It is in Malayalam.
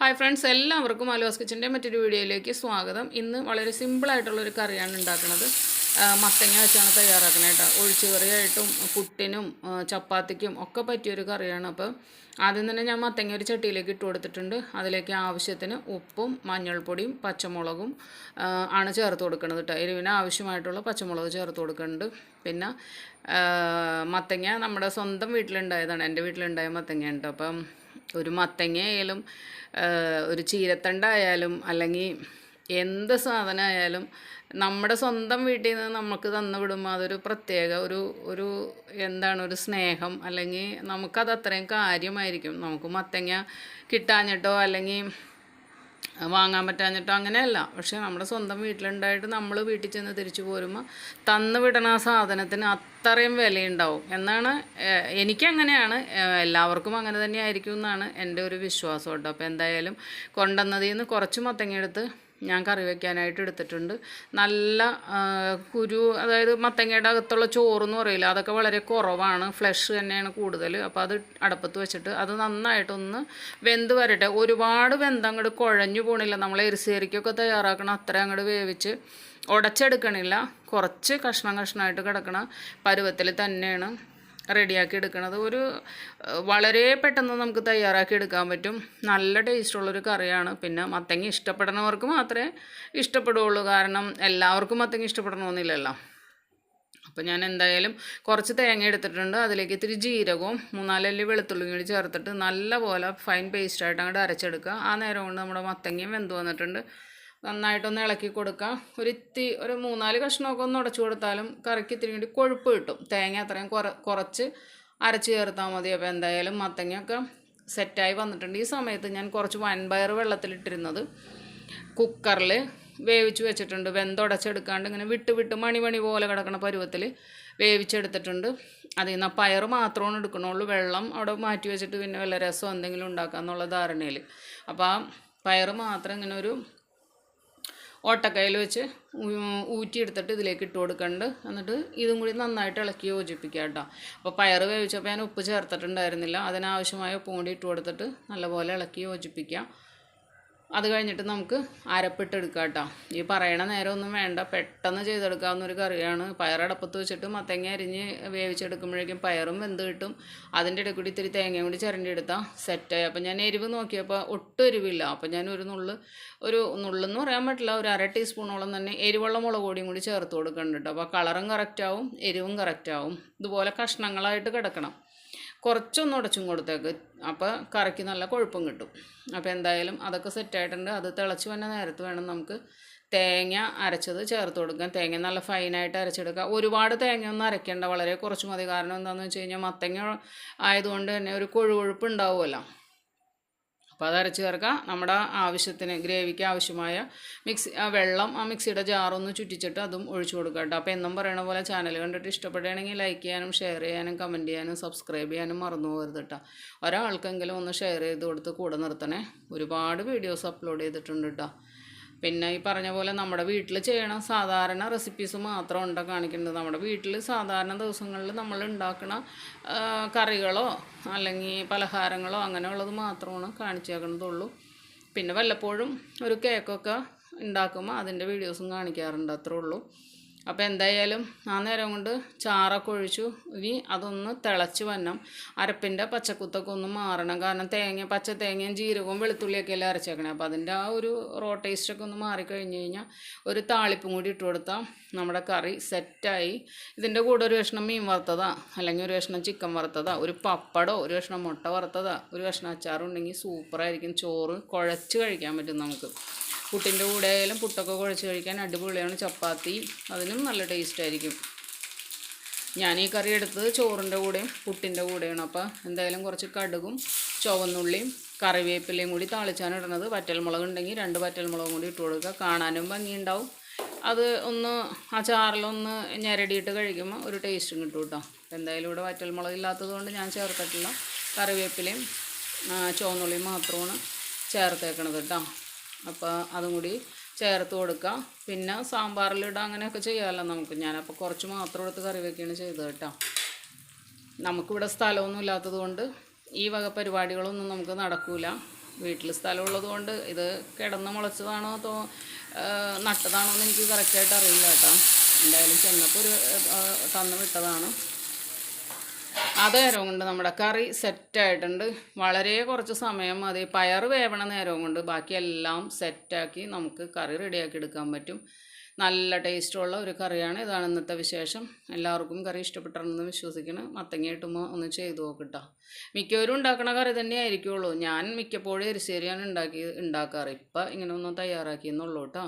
ഹായ് ഫ്രണ്ട്സ് എല്ലാവർക്കും അലോസ് കിച്ചന്റെ മറ്റൊരു വീഡിയോയിലേക്ക് സ്വാഗതം. ഇന്ന് വളരെ സിമ്പിളായിട്ടുള്ളൊരു കറിയാണ് ഉണ്ടാക്കുന്നത്. മത്തങ്ങ വെച്ചാണ് തയ്യാറാക്കുന്നത് കേട്ടോ. ഒഴിച്ചുകറിയായിട്ടും പുട്ടിനും ചപ്പാത്തിക്കും ഒക്കെ പറ്റിയൊരു കറിയാണ് അപ്പോൾ ആദ്യം തന്നെ ഞാൻ മത്തങ്ങ ഒരു ചട്ടിയിലേക്ക് ഇട്ട് കൊടുത്തിട്ടുണ്ട്. അതിലേക്ക് ആവശ്യത്തിന് ഉപ്പും മഞ്ഞൾപ്പൊടിയും പച്ചമുളകും ആണ് ചേർത്ത് കൊടുക്കുന്നത് കേട്ടോ. എരിവിന് ആവശ്യമായിട്ടുള്ള പച്ചമുളക് ചേർത്ത് കൊടുക്കുന്നുണ്ട്. പിന്നെ മത്തങ്ങ നമ്മുടെ സ്വന്തം വീട്ടിലുണ്ടായതാണ്. എന്റെ വീട്ടിലുണ്ടായ മത്തങ്ങ ഉണ്ട് അപ്പം ഒരു മത്തങ്ങയായാലും ഒരു ചീരത്തണ്ടായാലും അല്ലെങ്കിൽ എന്ത് സാധനമായാലും നമ്മുടെ സ്വന്തം വീട്ടിൽ നിന്ന് നമുക്ക് തന്നു വിടുമ്പോൾ അതൊരു പ്രത്യേക ഒരു ഒരു എന്താണ് ഒരു സ്നേഹം. അല്ലെങ്കിൽ നമുക്കത് അത്രയും കാര്യമായിരിക്കും. നമുക്ക് മത്തങ്ങ കിട്ടാഞ്ഞിട്ടോ അല്ലെങ്കിൽ വാങ്ങാൻ പറ്റാഞ്ഞിട്ടോ അങ്ങനെയല്ല. പക്ഷേ നമ്മുടെ സ്വന്തം വീട്ടിലുണ്ടായിട്ട് നമ്മൾ വീട്ടിൽ ചെന്ന് തിരിച്ചു പോരുമ്പോൾ തന്നു വിടണ ആ സാധനത്തിന് അത്രയും വിലയുണ്ടാവും. എന്നാണ് എനിക്കങ്ങനെയാണ്. എല്ലാവർക്കും അങ്ങനെ തന്നെ ആയിരിക്കും എന്നാണ് എന്റെ ഒരു വിശ്വാസം കേട്ടോ. അപ്പോൾ എന്തായാലും കൊണ്ടുവന്നതിൽ നിന്ന് കുറച്ച് മത്തങ്ങ എടുത്ത് ഞാൻ കറി വയ്ക്കാനായിട്ട് എടുത്തിട്ടുണ്ട്. നല്ല കുരു അതായത് മത്തങ്ങയുടെ അകത്തുള്ള ചോറെന്ന് പറയില്ല അതൊക്കെ വളരെ കുറവാണ്. ഫ്ലഷ് തന്നെയാണ് കൂടുതൽ. അപ്പോൾ അത് അടപ്പത്ത് വെച്ചിട്ട് അത് നന്നായിട്ടൊന്ന് വെന്ത് വരട്ടെ. ഒരുപാട് വെന്ത് അങ്ങോട്ട് കുഴഞ്ഞു പോണില്ല. നമ്മൾ എരിശ്ശേരിക്കൊക്കെ തയ്യാറാക്കണം അത്ര അങ്ങോട്ട് വേവിച്ച് ഉടച്ചെടുക്കണില്ല. കുറച്ച് കഷ്ണം കഷ്ണമായിട്ട് കിടക്കണ പരുവത്തിൽ തന്നെയാണ്. റെഡിയാക്കി എടുക്കുന്നത് ഒരു വളരെ പെട്ടെന്ന് നമുക്ക് തയ്യാറാക്കി എടുക്കാൻ പറ്റും. നല്ല ടേസ്റ്റുള്ളൊരു കറിയാണ്. പിന്നെ മത്തങ്ങ ഇഷ്ടപ്പെടുന്നവർക്ക് മാത്രമേ ഇഷ്ടപ്പെടുകയുള്ളൂ കാരണം എല്ലാവർക്കും മത്തങ്ങ ഇഷ്ടപ്പെടണമെന്നില്ലല്ലോ. അപ്പോൾ ഞാൻ എന്തായാലും കുറച്ച് തേങ്ങ എടുത്തിട്ടുണ്ട്. അതിലേക്ക് ഇത്തിരി ജീരകവും മൂന്നാലല്ലി വെളുത്തുള്ളിയും കൂടി ചേർത്തിട്ട് നല്ലപോലെ ഫൈൻ പേസ്റ്റായിട്ട് അങ്ങോട്ട് അരച്ചെടുക്കുക. ആ നേരം കൊണ്ട് നമ്മുടെ മത്തങ്ങയും വെന്ത് വന്നിട്ടുണ്ട്. നന്നായിട്ടൊന്ന് ഇളക്കി കൊടുക്കുക ഒരു ഇത്തി ഒരു മൂന്നാൽ കഷ്ണമൊക്കെ ഒന്ന് ഉടച്ചു കൊടുത്താലും കറിക്ക് ഇത്തിരി കൂടി കൊഴുപ്പ് കിട്ടും. തേങ്ങ അത്രയും കുറ കുറച്ച് അരച്ച് ചേർത്താൽ മതി. അപ്പോൾ എന്തായാലും മത്തങ്ങയൊക്കെ സെറ്റായി വന്നിട്ടുണ്ട്. ഈ സമയത്ത് ഞാൻ കുറച്ച് വൻപയർ വെള്ളത്തിലിട്ടിരുന്നത് കുക്കറിൽ വേവിച്ച് വെച്ചിട്ടുണ്ട്. വെന്തുടച്ചെടുക്കാണ്ട് ഇങ്ങനെ വിട്ട് വിട്ട് മണി മണി പോലെ കിടക്കണ പരുവത്തിൽ വേവിച്ചെടുത്തിട്ടുണ്ട്. അതിൽ നിന്ന് പയർ മാത്രമാണ് എടുക്കണുള്ളൂ. വെള്ളം അവിടെ മാറ്റി വെച്ചിട്ട് പിന്നെ വല്ല രസം എന്തെങ്കിലും ഉണ്ടാക്കാമെന്നുള്ള ധാരണയിൽ. അപ്പോൾ ആ പയർ മാത്രം ഇങ്ങനെ ഒരു ഓട്ടക്കയിൽ വെച്ച് ഊറ്റിയെടുത്തിട്ട് ഇതിലേക്ക് ഇട്ട് കൊടുക്കുന്നുണ്ട് എന്നിട്ട് ഇതും കൂടി നന്നായിട്ട് ഇളക്കി യോജിപ്പിക്കുക കേട്ടോ. അപ്പോൾ പയർ വേവിച്ചപ്പോൾ ഞാൻ ഉപ്പ് ചേർത്തിട്ടുണ്ടായിരുന്നില്ല. അതിനാവശ്യമായ ഉപ്പും കൂടി ഇട്ട് കൊടുത്തിട്ട് നല്ലപോലെ ഇളക്കി യോജിപ്പിക്കുക. അത് കഴിഞ്ഞിട്ട് നമുക്ക് അരപ്പിട്ടെടുക്കാം കേട്ടോ. ഈ പറയണ നേരമൊന്നും വേണ്ട. പെട്ടെന്ന് ചെയ്തെടുക്കാവുന്ന ഒരു കറിയാണ്. പയറടപ്പത്ത് വെച്ചിട്ട് മത്തങ്ങ അരിഞ്ഞ് വേവിച്ചെടുക്കുമ്പോഴേക്കും പയറും വെന്ത് കിട്ടും. അതിന്റെ ഇടയിൽ കൂടി ഇത്തിരി തേങ്ങയും കൂടി ചിരണ്ടി എടുത്താൽ സെറ്റായി അപ്പോൾ ഞാൻ എരിവ് നോക്കിയപ്പോൾ ഒട്ടും എരിവില്ല. അപ്പോൾ ഞാൻ ഒരു നുള്ളു ഒരു നുള്ളെന്ന് പറയാൻ പറ്റില്ല. ഒരു അര ടീസ്പൂണോളം തന്നെ എരിവുള്ള മുളക് പൊടിയും കൂടി ചേർത്ത് കൊടുക്കുന്നുണ്ട് കേട്ടോ. അപ്പോൾ കളറും കറക്റ്റാവും എരിവും കറക്റ്റാവും ഇതുപോലെ കഷ്ണങ്ങളായിട്ട് കിടക്കണം. കുറച്ചൊന്ന് ഉടച്ചും കൊടുത്തേക്ക്. അപ്പോൾ കറിക്ക് നല്ല കൊഴുപ്പും കിട്ടും. അപ്പോൾ എന്തായാലും അതൊക്കെ സെറ്റായിട്ടുണ്ട് അത് തിളച്ച് വന്ന നേരത്ത് വേണം നമുക്ക് തേങ്ങ അരച്ചത് ചേർത്ത് കൊടുക്കാം തേങ്ങ നല്ല ഫൈനായിട്ട് അരച്ചെടുക്കുക. ഒരുപാട് തേങ്ങ ഒന്നും അരയ്ക്കേണ്ട. വളരെ കുറച്ച് മതി. കാരണം എന്താണെന്ന് വെച്ച് കഴിഞ്ഞാൽ മത്തങ്ങ ആയതുകൊണ്ട് തന്നെ ഒരു കൊഴുകൊഴുപ്പ് ഉണ്ടാവുമല്ലോ. അപ്പോൾ അതരച്ച് ചേർക്കുക നമ്മുടെ ആവശ്യത്തിന് ഗ്രേവിക്ക് ആവശ്യമായ മിക്സി വെള്ളം ആ മിക്സിയുടെ ജാറൊന്ന് ചുറ്റിച്ചിട്ട് അതും ഒഴിച്ചു കൊടുക്കുക കേട്ടോ. അപ്പോൾ എന്നും പറയണ പോലെ ചാനൽ കണ്ടിട്ട് ഇഷ്ടപ്പെടുകയാണെങ്കിൽ ലൈക്ക് ചെയ്യാനും ഷെയർ ചെയ്യാനും കമന്റ് ചെയ്യാനും സബ്സ്ക്രൈബ് ചെയ്യാനും മറന്നു പോകരുത് കേട്ടോ. ഒരാൾക്കെങ്കിലും ഒന്ന് ഷെയർ ചെയ്ത് കൊടുത്ത് കൂടെ നിർത്തണേ. ഒരുപാട് വീഡിയോസ് അപ്ലോഡ് ചെയ്തിട്ടുണ്ട് കേട്ടോ. പിന്നെ ഈ പറഞ്ഞ പോലെ നമ്മുടെ വീട്ടിൽ ചെയ്യണ സാധാരണ റെസിപ്പീസ് മാത്രം ഉണ്ടോ കാണിക്കുന്നത്. നമ്മുടെ വീട്ടിൽ സാധാരണ ദിവസങ്ങളിൽ നമ്മൾ ഉണ്ടാക്കുന്ന കറികളോ അല്ലെങ്കിൽ പലഹാരങ്ങളോ അങ്ങനെയുള്ളത് മാത്രമാണ് കാണിച്ചേക്കുന്നതുള്ളൂ പിന്നെ വല്ലപ്പോഴും ഒരു കേക്കൊക്കെ ഉണ്ടാക്കുമ്പോൾ അതിന്റെ വീഡിയോസും കാണിക്കാറുണ്ട് അത്രേ ഉള്ളൂ. അപ്പോൾ എന്തായാലും ആ നേരം കൊണ്ട് ചാറൊക്കെ ഒഴിച്ചു. ഇനി അതൊന്ന് തിളച്ച് വന്നം അരപ്പിന്റെ പച്ചക്കുത്തൊക്കെ ഒന്ന് മാറണം. കാരണം തേങ്ങ പച്ച തേങ്ങയും ജീരകവും വെളുത്തുള്ളിയൊക്കെ എല്ലാം അരച്ചേക്കണേ. അപ്പോൾ അതിന്റെ ആ ഒരു റോ ടേസ്റ്റൊക്കെ ഒന്ന് മാറിക്കഴിഞ്ഞ് കഴിഞ്ഞാൽ ഒരു താളിപ്പും കൂടി ഇട്ട് കൊടുത്താൽ നമ്മുടെ കറി സെറ്റായി ഇതിന്റെ കൂടെ ഒരു കഷ്ണം മീൻ വറുത്തതാ അല്ലെങ്കിൽ ഒരു കഷ്ണം ചിക്കൻ വറുത്തതാ ഒരു പപ്പടോ ഒരു കഷ്ണം മുട്ട വറുത്തതാ ഒരു കഷ്ണം അച്ചാറുണ്ടെങ്കിൽ സൂപ്പറായിരിക്കും ചോറ് കുഴച്ച് കഴിക്കാൻ പറ്റും നമുക്ക്. പുട്ടിന്റെ കൂടെ ആയാലും പുട്ടൊക്കെ കുഴച്ച് കഴിക്കാൻ അടിപൊളിയാണ്. ചപ്പാത്തി അതിനും നല്ല ടേസ്റ്റ് ആയിരിക്കും. ഞാൻ ഈ കറി എടുത്തത് ചോറിന്റെ കൂടെയും പുട്ടിന്റെ കൂടെയാണ്. അപ്പോൾ എന്തായാലും കുറച്ച് കടുകും ചുവന്നുള്ളിയും കറിവേപ്പിലയും കൂടി താളിച്ചാണ് ഇടുന്നത്. വറ്റൽമുളക് ഉണ്ടെങ്കിൽ രണ്ട് വറ്റൽമുളകും കൂടി ഇട്ട് കൊടുക്കുക. കാണാനും ഭംഗിയുണ്ടാവും. അത് ഒന്ന് ആ ചാറിലൊന്ന് ഞെരടിയിട്ട് കഴിക്കുമ്പോൾ ഒരു ടേസ്റ്റും കിട്ടും കേട്ടോ. എന്തായാലും ഇവിടെ വറ്റൽമുളക് ഇല്ലാത്തത് കൊണ്ട് ഞാൻ ചേർത്തിട്ടില്ല. കറിവേപ്പിലയും ചുവന്നുള്ളിയും മാത്രമാണ് ചേർത്തേക്കണത് കേട്ടോ. അപ്പോൾ അതും കൂടി ചേർത്ത് കൊടുക്കാം. പിന്നെ സാമ്പാറിലിടാം അങ്ങനെയൊക്കെ ചെയ്യാമല്ലോ നമുക്ക്. ഞാനപ്പോൾ കുറച്ച് മാത്രം എടുത്ത് കറി വെക്കുകയാണ് ചെയ്തത് കേട്ടോ. നമുക്കിവിടെ സ്ഥലമൊന്നും ഇല്ലാത്തത് കൊണ്ട് ഈ വക പരിപാടികളൊന്നും നമുക്ക് നടക്കില്ല വീട്ടിൽ സ്ഥലമുള്ളത് കൊണ്ട് ഇത് കിടന്ന് മുളച്ചതാണോ അതോ നട്ടതാണോ എന്ന് എനിക്ക് കറക്റ്റായിട്ട് അറിയില്ല കേട്ടോ. എന്തായാലും ചെന്നപ്പോൾ ഒരു തന്നു വിട്ടതാണ്. നേരം കൊണ്ട് നമ്മുടെ കറി സെറ്റായിട്ടുണ്ട്. വളരെ കുറച്ച് സമയം മതി. പയർ വേവണ നേരം കൊണ്ട് ബാക്കിയെല്ലാം സെറ്റാക്കി നമുക്ക് കറി റെഡിയാക്കി എടുക്കാൻ പറ്റും. നല്ല ടേസ്റ്റുള്ള ഒരു കറിയാണ്. ഇതാണ് ഇന്നത്തെ വിശേഷം. എല്ലാവർക്കും കറി ഇഷ്ടപ്പെട്ടാണെന്ന് വിശ്വസിക്കണം. മത്തങ്ങ ഒന്ന് ചെയ്തു നോക്കിട്ടോ. മിക്കവരും ഉണ്ടാക്കണ കറി തന്നെ ആയിരിക്കുള്ളൂ ഞാൻ മിക്കപ്പോഴും എരിശ്ശേരിയാണ് ഉണ്ടാക്കി ഉണ്ടാക്കാറ്. ഇപ്പം ഇങ്ങനെ ഒന്ന് തയ്യാറാക്കിയെന്നുള്ളൂ കേട്ടോ.